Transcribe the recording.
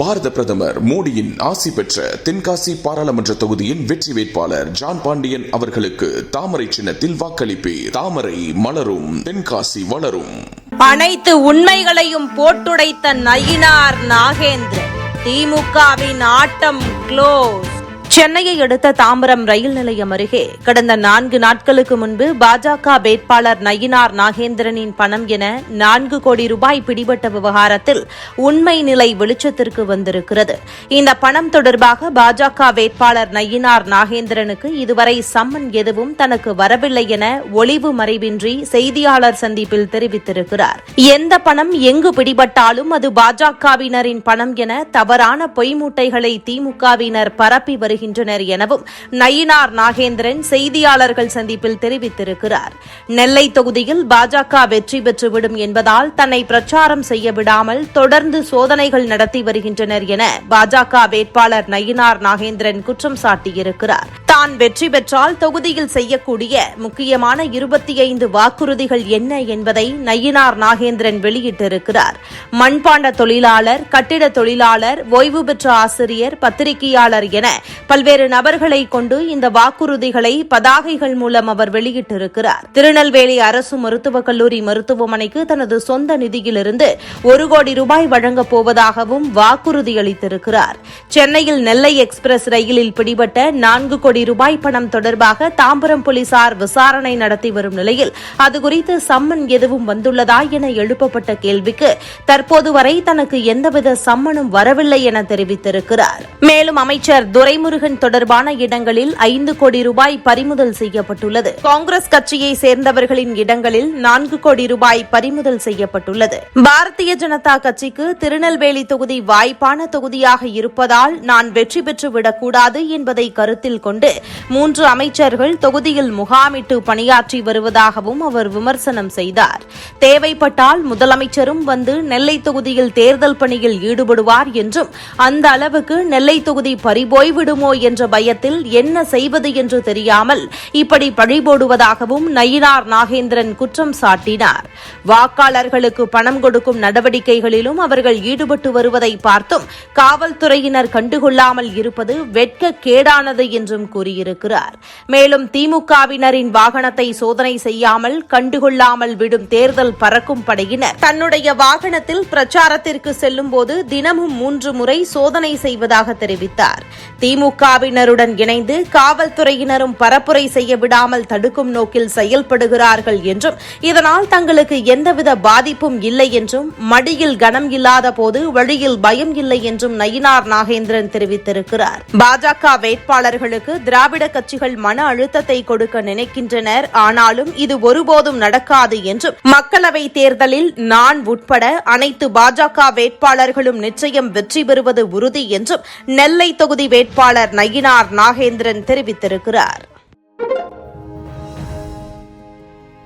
பாரத பிரதமர் மோடியின் ஆசி பெற்ற தென்காசி பாராளுமன்ற தொகுதியின் வெற்றி வேட்பாளர் ஜான் பாண்டியன் அவர்களுக்கு தாமரை சின்னத்தில் வாக்களிப்பீர். தாமரை மலரும் தென்காசி வளரும். அனைத்து உண்மைகளையும் போட்டுடைத்த நயினார் நாகேந்திரன். திமுகவின் ஆட்டம் க்ளோஸ் சென்னையை அடுத்த தாம்பரம் ரயில் நிலையம் அருகே கடந்த நான்கு நாட்களுக்கு முன்பு பாஜக வேட்பாளர் நயினார் நாகேந்திரனின் பணம் என நான்கு கோடி ரூபாய் பிடிபட்ட விவகாரத்தில் உண்மை நிலை வெளிச்சத்திற்கு வந்திருக்கிறது. இந்த பணம் தொடர்பாக பாஜக வேட்பாளர் நயினார் நாகேந்திரனுக்கு இதுவரை சம்மன் எதுவும் தனக்கு வரவில்லை என ஒளிவு மறைவின்றி செய்தியாளர் சந்திப்பில் தெரிவித்திருக்கிறார். எந்த பணம் எங்கு பிடிபட்டாலும் அது பாஜகவினரின் பணம் என தவறான பொய் மூட்டைகளை திமுகவினர் பரப்பி வருகின்றனர் எனவும் நயினார் நாகேந்திரன் செய்தியாளர்கள் சந்திப்பில் தெரிவித்திருக்கிறார். நெல்லை தொகுதியில் பாஜக வெற்றி பெற்றுவிடும் என்பதால் தன்னை பிரச்சாரம் செய்ய விடாமல் தொடர்ந்து சோதனைகள் நடத்தி வருகின்றனர் என பாஜக வேட்பாளர் நயினார் நாகேந்திரன் குற்றம் சாட்டியிருக்கிறார். தான் வெற்றி பெற்றால் தொகுதியில் செய்யக்கூடிய முக்கியமான இருபத்தி ஐந்து வாக்குறுதிகள் என்ன என்பதை நயினார் நாகேந்திரன் வெளியிட்டிருக்கிறார். மண்பாண்ட தொழிலாளர் கட்டிட தொழிலாளர் ஓய்வு பெற்ற ஆசிரியர் பத்திரிகையாளர் என பல்வேறு நபர்களை கொண்டு இந்த வாக்குறுதிகளை பதாகைகள் மூலம் அவர் வெளியிட்டிருக்கிறார். திருநெல்வேலி அரசு மருத்துவக் கல்லூரி மருத்துவமனைக்கு தனது சொந்த நிதியிலிருந்து ஒரு கோடி ரூபாய் வழங்கப் போவதாகவும் வாக்குறுதி அளித்திருக்கிறார் சென்னையில் நெல்லை எக்ஸ்பிரஸ் ரயிலில் பிடிபட்ட நான்கு கோடி ரூபாய் பணம் தொடர்பாக தாம்பரம் போலீசார் விசாரணை நடத்தி வரும் நிலையில் அதுகுறித்து சம்மன் எதுவும் வந்துள்ளதா என எழுப்பப்பட்ட கேள்விக்கு தற்போது வரை தனக்கு எந்தவித சம்மனும் வரவில்லை என தெரிவித்திருக்கிறார். மேலும் அமைச்சர் துரைமுருகன் தொடர்பான இடங்களில் ஐந்து கோடி ரூபாய் பறிமுதல் செய்யப்பட்டுள்ளது. காங்கிரஸ் கட்சியை சேர்ந்தவர்களின் இடங்களில் நான்கு கோடி ரூபாய் பறிமுதல் செய்யப்பட்டுள்ளது. பாரதிய ஜனதா கட்சிக்கு திருநெல்வேலி தொகுதி வாய்ப்பான தொகுதியாக இருப்பதால் நான் வெற்றி பெற்றுவிடக்கூடாது என்பதை கருத்தில் கொண்டு மூன்று அமைச்சர்கள் தொகுதியில் முகாமிட்டு பணியாற்றி வருவதாகவும் அவர் விமர்சனம் செய்தார். தேவைப்பட்டால் முதலமைச்சரும் வந்து நெல்லை தொகுதியில் தேர்தல் பணியில் ஈடுபடுவார் என்றும் அந்த அளவுக்கு நெல்லை தொகுதி பறிபோய்விடுமோ என்ற பயத்தில் என்ன செய்வது என்று தெரியாமல் இப்படி பழிபோடுவதாகவும் நயினார் நாகேந்திரன் குற்றம் சாட்டினார். வாக்காளர்களுக்கு பணம் கொடுக்கும் நடவடிக்கைகளிலும் அவர்கள் ஈடுபட்டு வருவதை பார்த்தும் காவல்துறையினர் கண்டுகொள்ளாமல் இருப்பது வெட்க கேடானது என்றும் கூறியிருக்கிறார். மேலும் திமுகவினரின் வாகனத்தை சோதனை செய்யாமல் கண்டுகொள்ளாமல் விடும் தேர்தல் பறக்கும் படையினர். தன்னுடைய வாகனத்தில் பிரச்சாரத்திற்கு செல்லும் போது தினமும் மூன்று முறை சோதனை செய்வதாக தெரிவித்தார். திமுகவினருடன் இணைந்து காவல்துறையினரும் பரப்புரை செய்ய விடாமல் தடுக்கும் நோக்கில் செயல்படுகிறார்கள் என்றும் இதனால் தங்களுக்கு எந்தவித பாதிப்பும் இல்லை என்றும் மடியில் கனம் இல்லாத போது வழியில் பயம் இல்லை என்றும் நயினார் நாகேந்திரன் தெரிவித்திருக்கிறார். பாஜக வேட்பாளர்களுக்கு திராவிட கட்சிகள் மன அழுத்தத்தை கொடுக்க நினைக்கின்றனர். ஆனாலும் இது ஒருபோதும் நடக்காது என்றும் மக்களவை தேர்தலில் நான் உட்பட அனைத்து பாஜக வேட்பாளர்களும் நிச்சயம் வெற்றி பெறுவது உறுதி என்றும் நெல்லை தொகுதி வேட்பாளர் நயினார் நாகேந்திரன் தெரிவித்திருக்கிறார்.